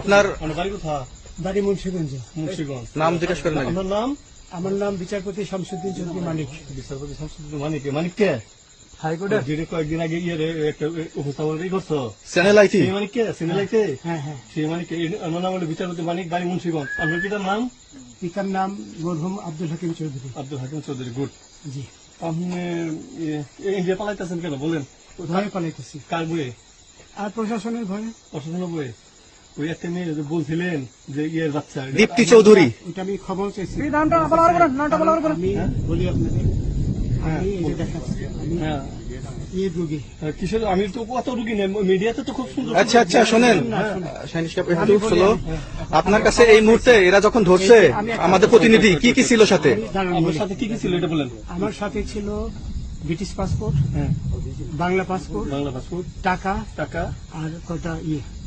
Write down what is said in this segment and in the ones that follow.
আপনার বাড়ি কোথায়? বাড়ি মুন্সিগঞ্জ। মুন্সিগঞ্জ। নাম জিজ্ঞেস করেন। আপনার নাম আমার নাম বিচারপতি শামসুদ্দিন চৌধুরী মানিক। বিচারপতি শামসুদ্দিন মানিক। মানিক কে? হাইকোর্টের কয়েকদিন আগে ইয়ে রে, একটা উপস্থাপন করছ? চ্যানেল আইটি সেই মানিক কে? সিনেলাইতে হ্যাঁ হ্যাঁ সেই মানিক আমার নাম হলো বিচারপতি মানিক বাড়ি মুন্সিগঞ্জ। আপনার পিতার নাম? পিতার নাম মরহুম আব্দুল হাকিম চৌধুরী। আব্দুল হাকিম চৌধুরী গুড। জি। আপনি এই ইন্ডিয়া পালাইতেছেন কেন? বলেন। ভয়ে পালাইতেছি। কার বইয়ে আর প্রশাসনের ভয়ে। অসুবিধা বইয়ে ওই একটা মেয়ে বলছিলেন যে ইয়ে বাচ্চা দীপ্তি চৌধুরী। ওটা আমি খবর চাইছি। নামটা বলা হবে নামটা বলা হবে আমি বলি আপনাদের আমি এই যে দেখাচ্ছি আমি হ্যাঁ। এই রুগী। কিসের আমি তো কত রুগী নেই মিডিয়াতে তো খুব সুন্দর আচ্ছা আচ্ছা শোনেন। শাইনিশ কাপ একটু শোনো আপনার কাছে এই মুহূর্তে এরা যখন ধরছে আমাদের প্রতিনিধি কি কি ছিল সাথে? আমার সাথে কি কি ছিল এটা বলেন। আমার সাথে ছিল ব্রিটিশ পাসপোর্ট হ্যাঁ। Bangla passport Bangla passport. টাকা টাকা। আর কটা ইয়ে।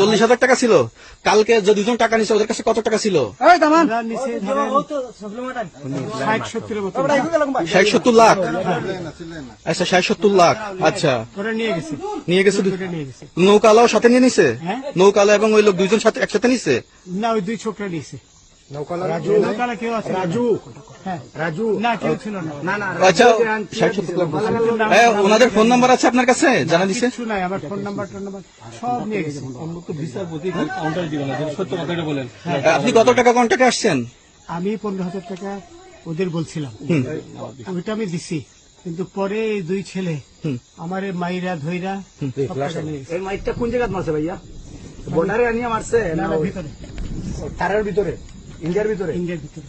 চল্লিশ হাজার টাকা ছিল। কালকে যে দুজন টাকা নিছে ওদের কাছে কত টাকা ছিল? ষাট সত্তর লাখ? আচ্ছা ষাট সত্তর লাখ। আচ্ছা। নিয়ে গেছে। নৌকালাও সাথে নিয়ে নিছে? হ্যাঁ। নৌকালা এবং ওই লোক দুইজন সাথে একসাথে নিছে? না ওই দুই ছোকরা নিয়েছে রাজু। নৌকালা কেউ আছে? রাজু। হ্যাঁ রাজু না না। না না আচ্ছা ষাট সত্তর লাখ বলছে। ওনাদের ফোন নাম্বার আছে আপনার কাছে? জানা দিছে কিছু নাই আমার ফোন নাম্বার টোন নাম্বার সব নিয়ে গেছে। আমরা তো বিচারপতি কাউন্টার দিবেন সত্য কথাটা বলেন আপনি কত টাকা কন্ট্যাক্টে আসছেন? আমি পনেরো হাজার টাকা ওদের বলছিলাম। ওইটা আমি দিছি। কিন্তু পরে দুই ছেলে আমার মাইরা ধইরা গেছে। এই মাইকটা কোন জায়গায় মারছে ভাইয়া? বর্ডারে আনিয়ে মারছে না, না না, ভিতরে। তারের ভিতরে? ইন্ডিয়ার ভিতরে? ইন্ডিয়ার ভিতরে।